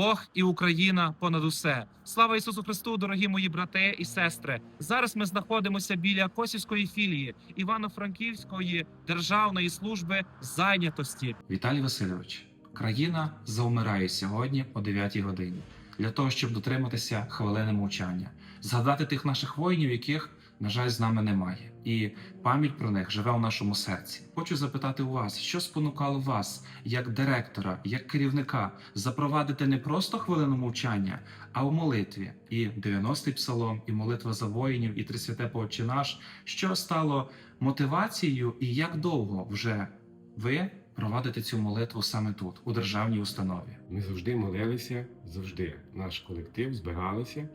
Бог і Україна понад усе. Слава Ісусу Христу, дорогі мої брати і сестри. Зараз ми знаходимося біля Косівської філії Івано-Франківської державної служби зайнятості. Віталій Васильович, країна завмирає сьогодні о 9 годині для того, щоб дотриматися хвилини мовчання, згадати тих наших воїнів, яких, на жаль, з нами немає, і пам'ять про них живе у нашому серці. Хочу запитати у вас, що спонукало вас, як директора, як керівника, запровадити не просто хвилину мовчання, а у молитві. І 90-й псалом, і молитва за воїнів, і Трисвяте Отче наш, що стало мотивацією, і як довго вже ви провадите цю молитву саме тут, у державній установі. Ми завжди молилися, завжди. Наш колектив збигалися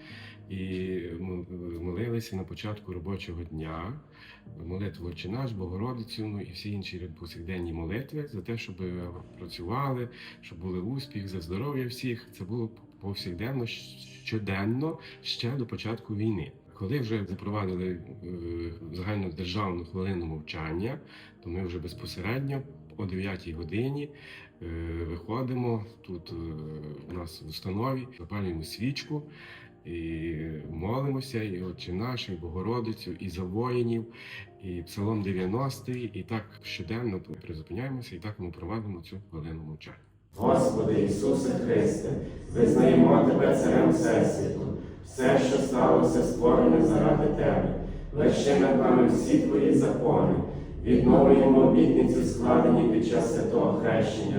і молилися на початку робочого дня. Молитву «Отче наш, Богородицю ну, і всі інші повсякденні молитви за те, щоб працювали, щоб були успіх, за здоров'я всіх. Це було повсякденно, щоденно ще до початку війни. Коли вже запровадили е, загальну державну хвилину мовчання, то ми вже безпосередньо о 9 годині е, виходимо тут е, у нас в установі, запалюємо свічку і молимося, і Отче наш, Богородицю, і за воїнів, і Псалом 90, і так щоденно призупиняємося, і так ми проводимо цю хвилину мовчання. Господи Ісусе Христе, визнаємо Тебе царем Всесвіту, все, що сталося, створене заради Тебе, лише над нами всі Твої закони, відновлюємо обітниці, складені під час святого хрещення,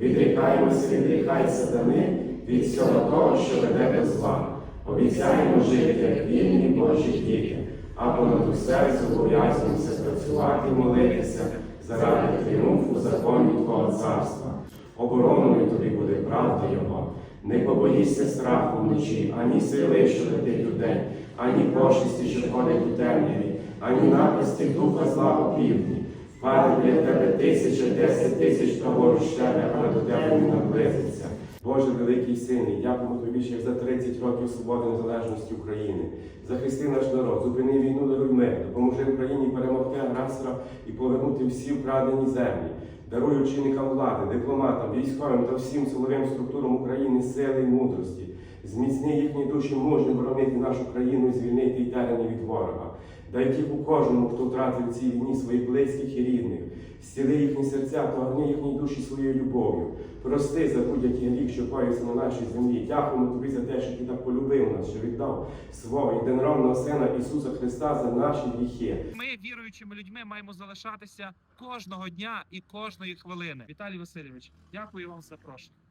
відрікаємося від гріха й сатани, від всього того, що веде до зла. Обіцяємо жити, як вільні Божі діти, а понад усе зобов'язуємося працювати і молитися заради тріумфу законів Твого царства. Обороною тобі буде правда Його. Не побоїшся страху вночі, ані сили, що летить у день, ані пошесті, що ходить у темряві, ані напасті духа зла у півдні. Впаде для тебе тисяча, десять тисяч праворуч тебе, але до тебе не наблизиться. Боже великий сильний, дякуємо тобі ще за 30 років свободи незалежності України. Захисти наш народ, зупини війну, даруй мир, допоможи Україні перемогти агресора і повернути всі вкрадені землі. Даруй очільникам влади, дипломатам, військовим та всім силовим структурам України сили і мудрості. Зміцни їхні душі мужньо боронити нашу країну і звільнити терені від ворога. Дай у кожному, хто втратив цій війні своїх близьких і рідних, стіли їхні серця та огні їхній душі своєю любов'ю. Прости за будь-який гріх, що коївся на нашій землі. Дякуємо тобі за те, що ти так полюбив нас, що віддав свого єдинородного Сина Ісуса Христа за наші гріхи. Ми, віруючими людьми, маємо залишатися кожного дня і кожної хвилини. Віталій Васильович, дякую вам за запрошення.